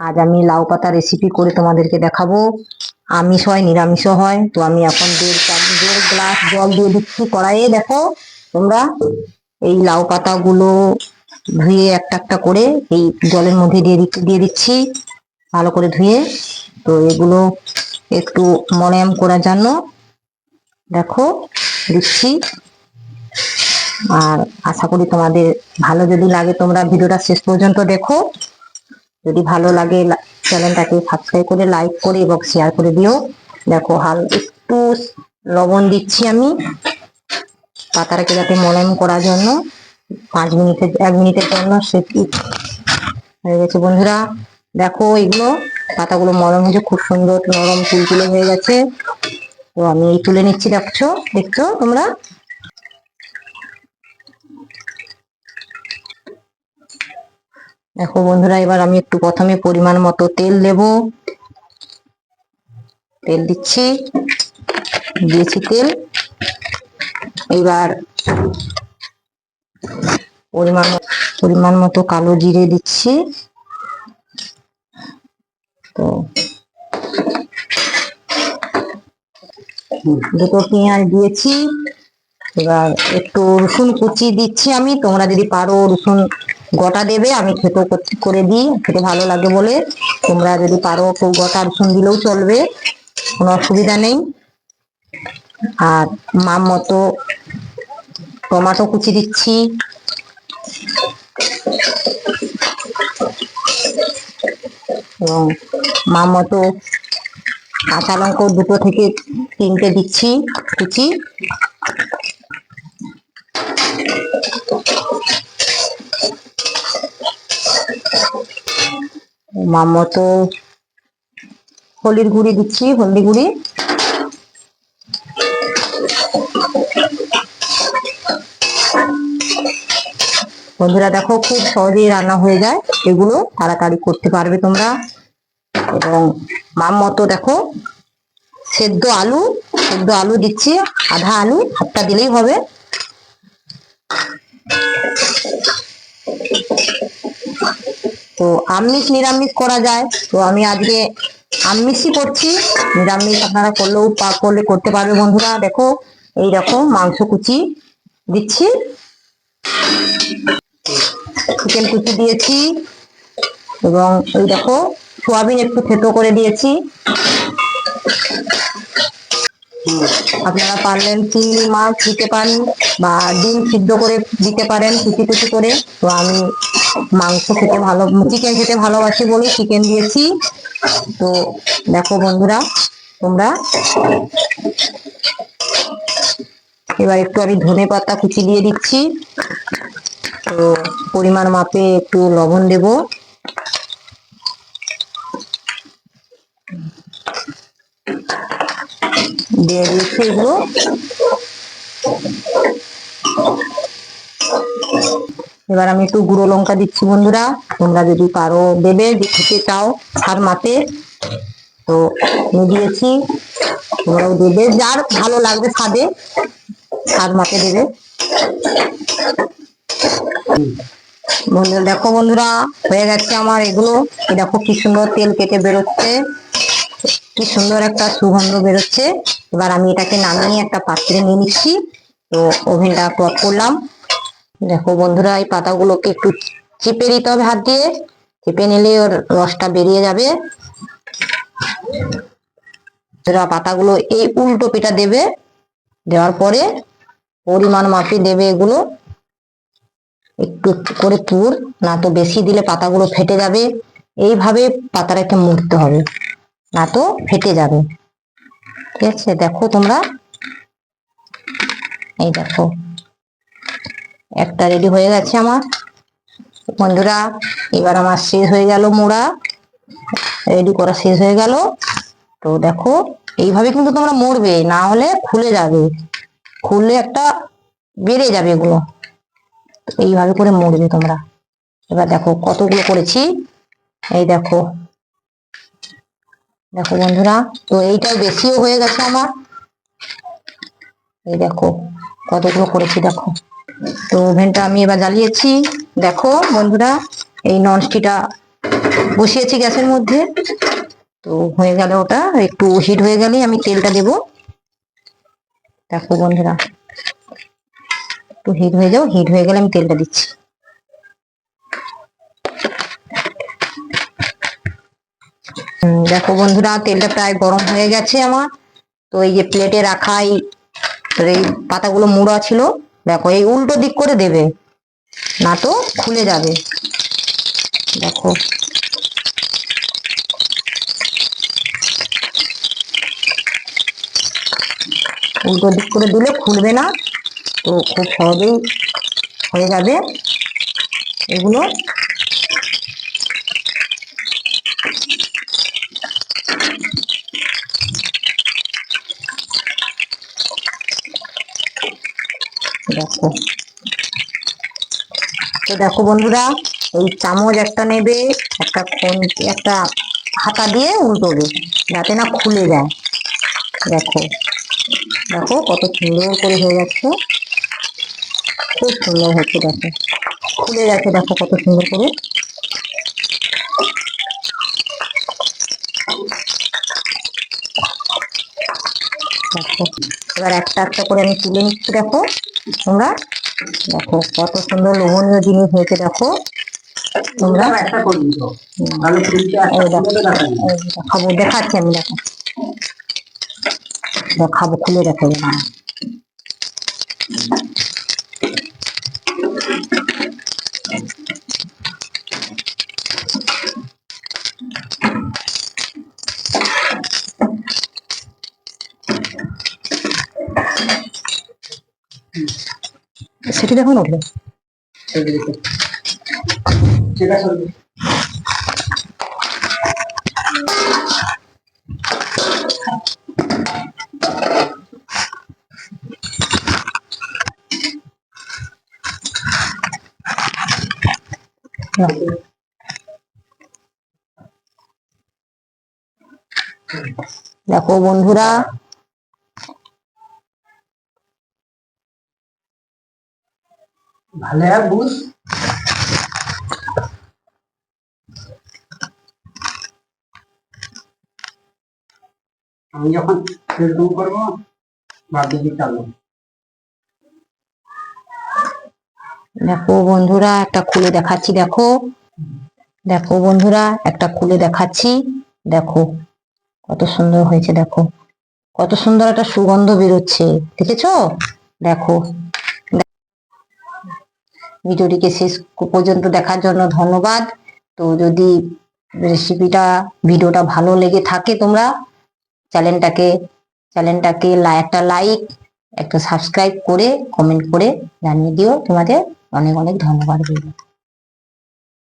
আজ আমি লাউ পাতা রেসিপি করে তোমাদেরকে দেখাবো। আমিষ হয় নিরামিষ হয়। তো আমি এখন দেড় দেড় গ্লাস জল দিয়ে দিচ্ছি কড়াইয়ে। দেখো, তোমরা এই লাউ পাতাগুলো ধুয়ে একটা একটা করে এই জলের মধ্যে দিয়ে দিচ্ছি দিয়ে দিচ্ছি ভালো করে ধুয়ে। তো এগুলো একটু মনেম করার জন্য দেখো, দিচ্ছি। আর আশা করি তোমাদের ভালো যদি লাগে তোমরা ভিডিওটা শেষ পর্যন্ত দেখো। যদি ভালো লাগে চ্যানেলটাকে সাবস্ক্রাইব করে লাইক করে এবং শেয়ার করে দিও। দেখো, হাল একটু লবণ দিচ্ছি আমি। পাতাটাকে যাতে মলম করার জন্য। পাঁচ মিনিটের, এক মিনিটের জন্য সে হয়ে গেছে বন্ধুরা? দেখো, এগুলো পাতাগুলো মলম হয়েছে, খুব সুন্দর নরম তুলতুলে হয়ে গেছে। তো আমি তুলে নিচ্ছি, দেখছ? দেখছ তোমরা? দেখো বন্ধুরা, এবার আমি একটু প্রথমে পরিমাণ মতো তেল দেব। তেল দিচ্ছি, দিয়েছি তেল। এবার পরিমাণ পরিমাণ মতো কালো জিরে দিচ্ছি। তো দুটো পেঁয়াজ দিয়েছি। এবার একটু রসুন কুচি দিচ্ছি আমি, তোমরা যদি পারো রসুন গোটা দেবে, আমি খেতে করে দিই, খেতে ভালো লাগে বলে। তোমরা যদি পারো, কেউ গোটা রসুন দিলেও চলবে, কোনো অসুবিধা নেই। আর মাম মতো টমাটো কুচি দিচ্ছি। এবং মাম মতো কাঁচা লঙ্কা দুটো থেকে তিনটে দিচ্ছি কুচি। মাম মতো হলির গুঁড়ি দিচ্ছি, হলদি গুঁড়ি। বন্ধুরা দেখো, খুব সহজেই রান্না হয়ে যায় এগুলো, তাড়াতাড়ি করতে পারবে তোমরা। এবং মাম মতো দেখো, সেদ্ধ আলু সেদ্ধ আলু দিচ্ছি, আধা আলু, হাতটা দিলেই হবে। তো আমিষ নিরামিষ করা যায়। তো আমি আজকে আমিষই করছি। নিরামিষ আপনারা করলেও করলে করতে পারবে বন্ধুরা। দেখো, এই দেখো মাংস কুচি দিচ্ছি। চিকেন কুচি দিয়েছি। এবং এই দেখো, সোয়াবিন একটু থেতো করে দিয়েছি। আপনারা পারলেন চিংড়ি মাছ দিতে পারেন বা ডিম সিদ্ধ করে দিতে পারেন কুচি কুচি করে। তো আমি মাংস খেতে ভালো চিকেন খেতে ভালোবাসি বলে চিকেন দিয়েছি। তো দেখো বন্ধুরা, তোমরা এবার একটু আমি ধনে পাতা কুচি দিয়ে দিচ্ছি। তো পরিমাণ মাপে একটু লবণ দেব। দিয়ে এগুলো। এবার আমি একটু গুঁড়ো লঙ্কা দিচ্ছি বন্ধুরা। তোমরা যদি পারো দেবে খেতে চাও ছাড় মাতে। তো আমি দিয়েছি। তোমরাও দেবে, যার ভালো লাগবে স্বাদে, স্বাদ মাপে দেবে। দেখো বন্ধুরা, হয়ে গেছে আমার এগুলো। দেখো কি সুন্দর তেল কেটে বেরোচ্ছে। কি সুন্দর একটা সুগন্ধ বেরোচ্ছে। এবার আমি এটাকে নামিয়ে একটা পাত্রে নিয়ে নিচ্ছি। তো ওভেনটা অফ করলাম। দেখো বন্ধুরা, এই পাতাগুলোকে একটু চেপে দিতে হবে হাত দিয়ে। চেপে নিলে ওর রসটা বেরিয়ে যাবে। পাতাগুলো এই উল্টো পিঠা দেবে। দেওয়ার পরে পরিমাণ মাপে দেবে এগুলো। একটু একটু করে পুর, না তো বেশি দিলে পাতাগুলো ফেটে যাবে। এইভাবে পাতাটাকে মুড়তে হবে। না তো ফেটে যাবে। ঠিক আছে, দেখো তোমরা। এই দেখো। একটা রেডি হয়ে গেছে আমার। বন্ধুরা, এবার আমার শেষ হয়ে গেল মোড়া। রেডি করা শেষ হয়ে গেল। তো দেখো, এইভাবে কিন্তু তোমরা মরবে, না হলে খুলে যাবে। খুললে একটা বেড়ে যাবে এগুলো। এইভাবে করে মরবে তোমরা। এবার দেখো কতগুলো করেছি। এই দেখো। দেখো বন্ধুরা, তো এইটাও বেশিও হয়ে গেছে আমার। এই দেখো, কতগুলো করেছি দেখো। তো ওভেনটা আমি এবার জ্বালিয়েছি। দেখো বন্ধুরা, এই ননস্টিকটা বসিয়েছি গ্যাসের মধ্যে। তো হয়ে গেল ওটা, একটু হিট হয়ে গেলেই আমি তেলটা দেব। দেখো বন্ধুরা, একটু হিট হয়ে যাও, হিট হয়ে গেলে আমি তেলটা দিচ্ছি। দেখো বন্ধুরা, তেলটা প্রায় গরম হয়ে গেছে আমার। তো এই যে প্লেটে রাখা এই এই পাতাগুলো মুড়া ছিল, দেখো, এই উল্টো দিক করে দেবে, না তো খুলে যাবে। দেখো। উল্টো দিক করে দিলে খুলবে না, তো খুব সহজেই হয়ে যাবে এগুলো। দেখো। তো দেখো বন্ধুরা, এই চামচ একটা নেবে, একটা একটা হাতা দিয়ে উল্টোবে, যাতে না খুলে যায়। দেখো দেখো কত সুন্দর করে হয়ে যাচ্ছে। খুব সুন্দর হচ্ছে, দেখো। খুলে যাচ্ছে দেখো কত সুন্দর করে। দেখো, এবার একটা একটা করে আমি তুলে নিচ্ছি, দেখো। তোমরা দেখো কত সুন্দর লোভনীয় জিনিস হয়েছে, দেখো। তোমরা দেখাবো, দেখাচ্ছি আমি, দেখো। দেখাবো, খুলে দেখো সেটি দেখুন উঠবে দেখো বন্ধুরা ভালো বুঝ আমি যখন এরকম করব দিকে চালু দেখো বন্ধুরা, একটা খুলে দেখাচ্ছি, দেখো। দেখো বন্ধুরা, একটা খুলে দেখাচ্ছি, দেখো। কত সুন্দর হয়েছে, দেখো। কত সুন্দর একটা সুগন্ধ বেরোচ্ছে, দেখেছ? দেখো। ভিডিওটিকে শেষ পর্যন্ত দেখার জন্য ধন্যবাদ। তো যদি রেসিপিটা, ভিডিওটা ভালো লেগে থাকে তোমরা, চ্যানেলটাকে চ্যানেলটাকে একটা লাইক একটা সাবস্ক্রাইব করে কমেন্ট করে জানিয়ে দিও। তোমাদের অনেক অনেক ধন্যবাদ রইল।